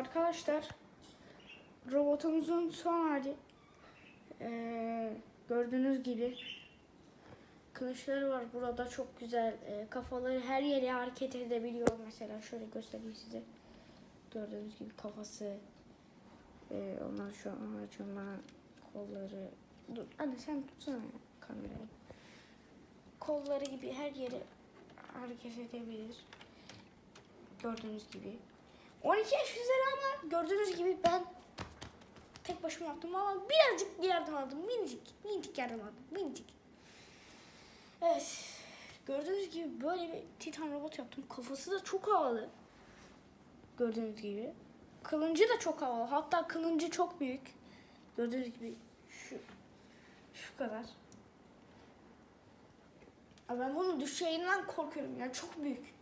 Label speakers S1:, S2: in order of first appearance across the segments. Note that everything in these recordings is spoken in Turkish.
S1: arkadaşlar robotumuzun son hali Ee, gördüğünüz gibi kılıçları var. Burada çok güzel Ee, kafaları her yere hareket edebiliyor. Mesela şöyle göstereyim size. Gördüğünüz gibi kafası ee, ondan şu ağacına kolları dur hadi sen tutsana kamerayı. Kolları gibi her yere hareket edebilir. Gördüğünüz gibi 12 yaş üzeri ama gördüğünüz gibi ben tek başıma yaptım ama birazcık yardım aldım. Minicik, minicik yardım aldım. Minicik. Evet. Gördüğünüz gibi böyle bir titan robot yaptım. Kafası da çok havalı. Gördüğünüz gibi. Kılıncı da çok havalı. Hatta kılıncı çok büyük. Gördüğünüz gibi şu şu kadar. Ama ben bunun düşeceğinden korkuyorum ya. Çok büyük.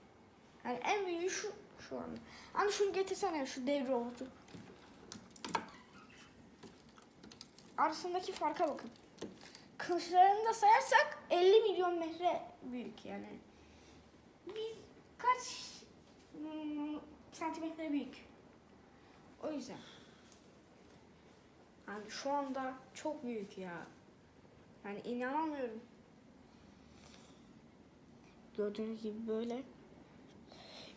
S1: Yani en büyüğü şu şu anda. Hani şunu getirsene şu dev robotu. Arasındaki farka bakın. Kılıçlarını da sayarsak 50 milyon metre büyük yani. Bir kaç santimetre büyük. O yüzden. Yani şu anda çok büyük ya. Yani inanamıyorum. Gördüğünüz gibi böyle.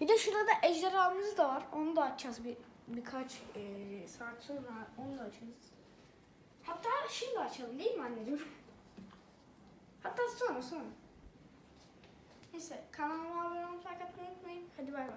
S1: Bir de şurada ejderhamız da var. Onu da açacağız bir birkaç eee, saat sonra onu da açarız. Hatta şimdi açalım değil mi anneciğim? Hatta sonra sonra. Neyse kanalıma abone olmayı like unutmayın. Hadi bay bay.